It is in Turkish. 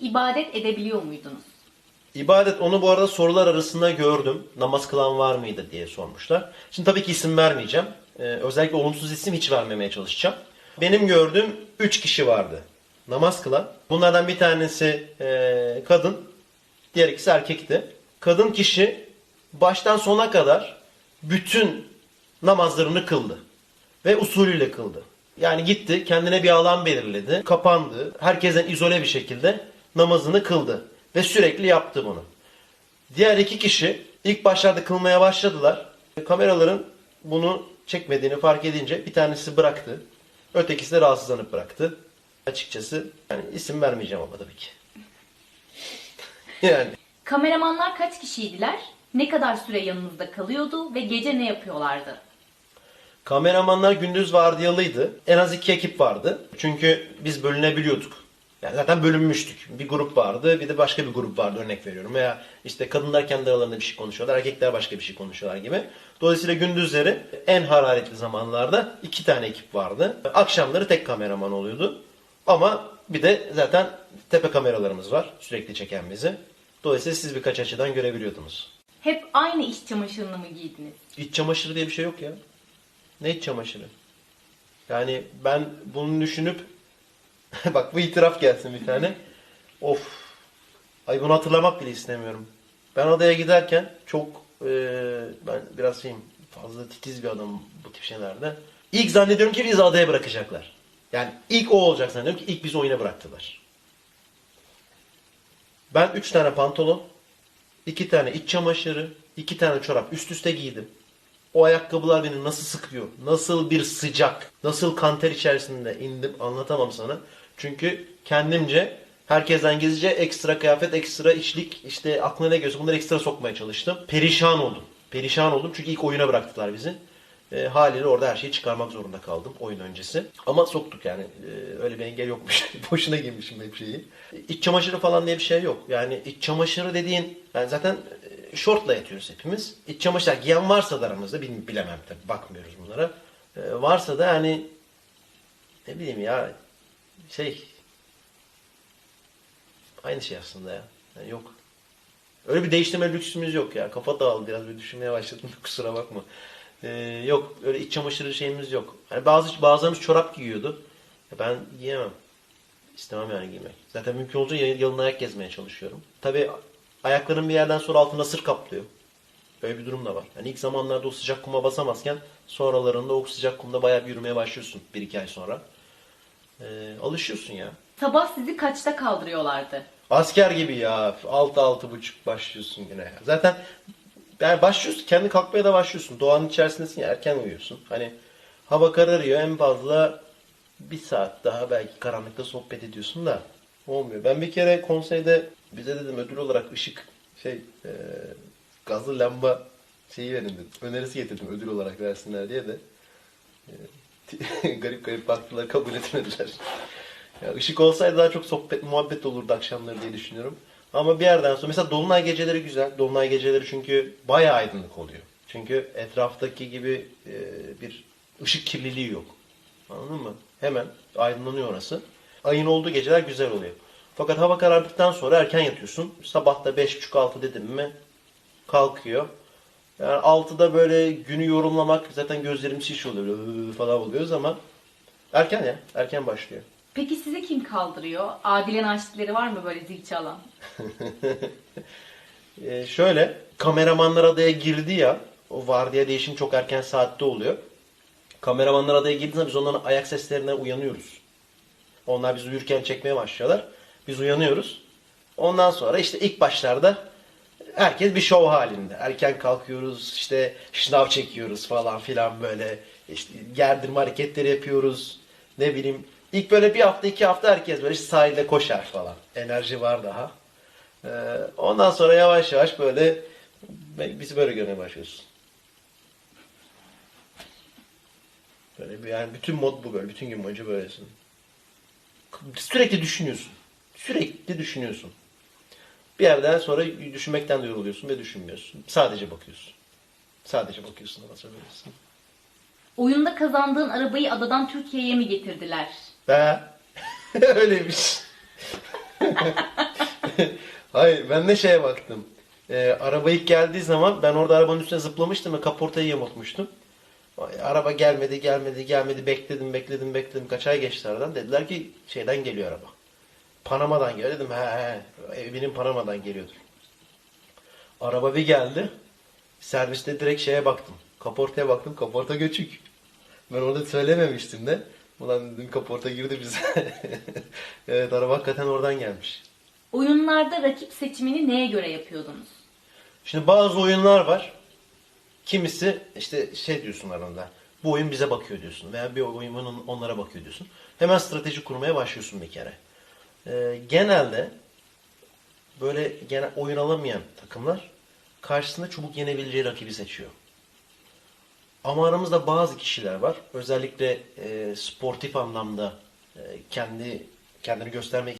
ibadet edebiliyor muydunuz? İbadet onu bu arada sorular arasında gördüm. Namaz kılan var mıydı diye sormuşlar. Şimdi tabii ki isim vermeyeceğim. Ee, özellikle olumsuz isim hiç vermemeye çalışacağım. Benim gördüğüm 3 kişi vardı namaz kılan. Bunlardan bir tanesi e, kadın, diğer ikisi erkekti. Kadın kişi baştan sona kadar bütün namazlarını kıldı. Ve usulüyle kıldı. Yani gitti kendine bir alan belirledi. Kapandı. Herkesten izole bir şekilde namazını kıldı. Ve sürekli yaptı bunu. Diğer iki kişi ilk başlarda kılmaya başladılar. Kameraların bunu çekmediğini fark edince bir tanesi bıraktı. Ötekisi de rahatsızlanıp bıraktı. Açıkçası yani isim vermeyeceğim ama tabii ki. yani Kameramanlar kaç kişiydiler? Ne kadar süre yanınızda kalıyordu ve gece ne yapıyorlardı? Kameramanlar gündüz vardiyalıydı. En az iki ekip vardı. Çünkü biz bölünebiliyorduk. Yani zaten bölünmüştük. Bir grup vardı, bir de başka bir grup vardı örnek veriyorum. Veya işte kadınlar kendi aralarında bir şey konuşuyorlar, erkekler başka bir şey konuşuyorlar gibi. Dolayısıyla gündüzleri en hararetli zamanlarda iki tane ekip vardı. Akşamları tek kameraman oluyordu. Ama bir de zaten tepe kameralarımız var sürekli çeken bizi. Dolayısıyla siz birkaç açıdan görebiliyordunuz. Hep aynı iş çamaşırını mı giydiniz? İç çamaşırı diye bir şey yok ya. Ne iç çamaşırı? Yani ben bunu düşünüp bak bu itiraf gelsin bir tane. Of. Ay bunu hatırlamak bile istemiyorum. Ben odaya giderken çok e, ben biraz şeyim fazla titiz bir adamım bu tip şeylerde. İlk zannediyorum ki bizi adaya bırakacaklar. Yani ilk o olacak zannediyorum ki ilk bizi oyuna bıraktılar. Ben üç tane pantolon, iki tane iç çamaşırı, iki tane çorap üst üste giydim. O ayakkabılar beni nasıl sıkıyor, nasıl bir sıcak, nasıl kanter içerisinde indim anlatamam sana. Çünkü kendimce herkesten gizlice ekstra kıyafet, ekstra içlik, işte aklına ne geliyorsa bunları ekstra sokmaya çalıştım. Perişan oldum. Perişan oldum çünkü ilk oyuna bıraktılar bizi. E, haliyle orada her şeyi çıkarmak zorunda kaldım oyun öncesi. Ama soktuk yani. E, öyle bir engel yokmuş. Boşuna giymişim hep şeyi. İç çamaşırı falan diye bir şey yok. Yani iç çamaşırı dediğin yani zaten e, şortla yatıyoruz hepimiz. İç çamaşırı giyen varsa da aramızda bil- bilemem tabii bakmıyoruz bunlara. E, varsa da yani ne bileyim ya şey aynı şey aslında ya. Yani yok. Öyle bir değiştirme lüksümüz yok ya. Kafa dağıldı biraz bir düşünmeye başladım. Kusura bakma. Ee, yok öyle iç çamaşırı şeyimiz yok. Yani bazı bazılarımız çorap giyiyordu. Ya ben giyemem. İstemem yani giymek. Zaten mümkün olunca yal- yalın ayak gezmeye çalışıyorum. Tabi ayakların bir yerden sonra altına sır kaplıyor. Böyle bir durum da var. Yani ilk zamanlarda o sıcak kuma basamazken sonralarında o sıcak kumda bayağı bir yürümeye başlıyorsun bir iki ay sonra. Ee, alışıyorsun ya. Sabah sizi kaçta kaldırıyorlardı? Asker gibi ya. Altı altı buçuk başlıyorsun yine. ya. Zaten yani başlıyorsun. Kendi kalkmaya da başlıyorsun. Doğanın içerisindesin ya. Erken uyuyorsun. Hani hava kararıyor. En fazla bir saat daha belki karanlıkta sohbet ediyorsun da olmuyor. Ben bir kere konseyde bize dedim ödül olarak ışık şey e, gazlı lamba şeyi verin dedim. Önerisi getirdim ödül olarak versinler diye de e, garip garip baktılar kabul etmediler. Ya ışık olsaydı daha çok sohbet, muhabbet olurdu akşamları diye düşünüyorum. Ama bir yerden sonra mesela dolunay geceleri güzel. Dolunay geceleri çünkü bayağı aydınlık oluyor. Çünkü etraftaki gibi e, bir ışık kirliliği yok. Anladın mı? Hemen aydınlanıyor orası. Ayın olduğu geceler güzel oluyor. Fakat hava karardıktan sonra erken yatıyorsun. Sabahta 5.30-6 dedim mi kalkıyor. Yani 6'da böyle günü yorumlamak zaten gözlerim şiş oluyor böyle falan oluyoruz ama erken ya. Erken başlıyor. Peki sizi kim kaldırıyor? Adilen aşıkları var mı böyle zil çalan? Ee, şöyle kameramanlar adaya girdi ya o vardiya değişim çok erken saatte oluyor. Kameramanlar adaya girdiğinde biz onların ayak seslerine uyanıyoruz. Onlar biz uyurken çekmeye başlıyorlar. Biz uyanıyoruz. Ondan sonra işte ilk başlarda herkes bir şov halinde. Erken kalkıyoruz işte şınav çekiyoruz falan filan böyle. İşte gerdirme hareketleri yapıyoruz. Ne bileyim. İlk böyle bir hafta iki hafta herkes böyle işte sahilde koşar falan. Enerji var daha. Ee, ondan sonra yavaş yavaş böyle bizi böyle görmeye başlıyorsun. Böyle bir, yani bütün mod bu böyle. Bütün gün boyunca böylesin. Sürekli düşünüyorsun. Sürekli düşünüyorsun. Bir yerden sonra düşünmekten de yoruluyorsun ve düşünmüyorsun. Sadece bakıyorsun. Sadece bakıyorsun ama söylüyorsun. Oyunda kazandığın arabayı adadan Türkiye'ye mi getirdiler? Be. Öyleymiş. Hayır ben de şeye baktım. Ee, araba ilk geldiği zaman ben orada arabanın üstüne zıplamıştım ve kaportayı yamultmuştum. Araba gelmedi gelmedi gelmedi bekledim bekledim bekledim kaç ay geçti aradan dediler ki şeyden geliyor araba. Panama'dan geliyor dedim he he evinin Panama'dan geliyordur. Araba bir geldi serviste direkt şeye baktım kaportaya baktım kaporta göçük. Ben orada söylememiştim de ulan dedim kaporta girdi bize. evet araba hakikaten oradan gelmiş. Oyunlarda rakip seçimini neye göre yapıyordunuz? Şimdi bazı oyunlar var. Kimisi işte şey diyorsun aranda. Bu oyun bize bakıyor diyorsun. Veya bir oyun on- onlara bakıyor diyorsun. Hemen strateji kurmaya başlıyorsun bir kere. Ee, genelde böyle gene oyun alamayan takımlar karşısında çubuk yenebileceği rakibi seçiyor. Ama aramızda bazı kişiler var. Özellikle e, sportif anlamda e, kendi kendini göstermek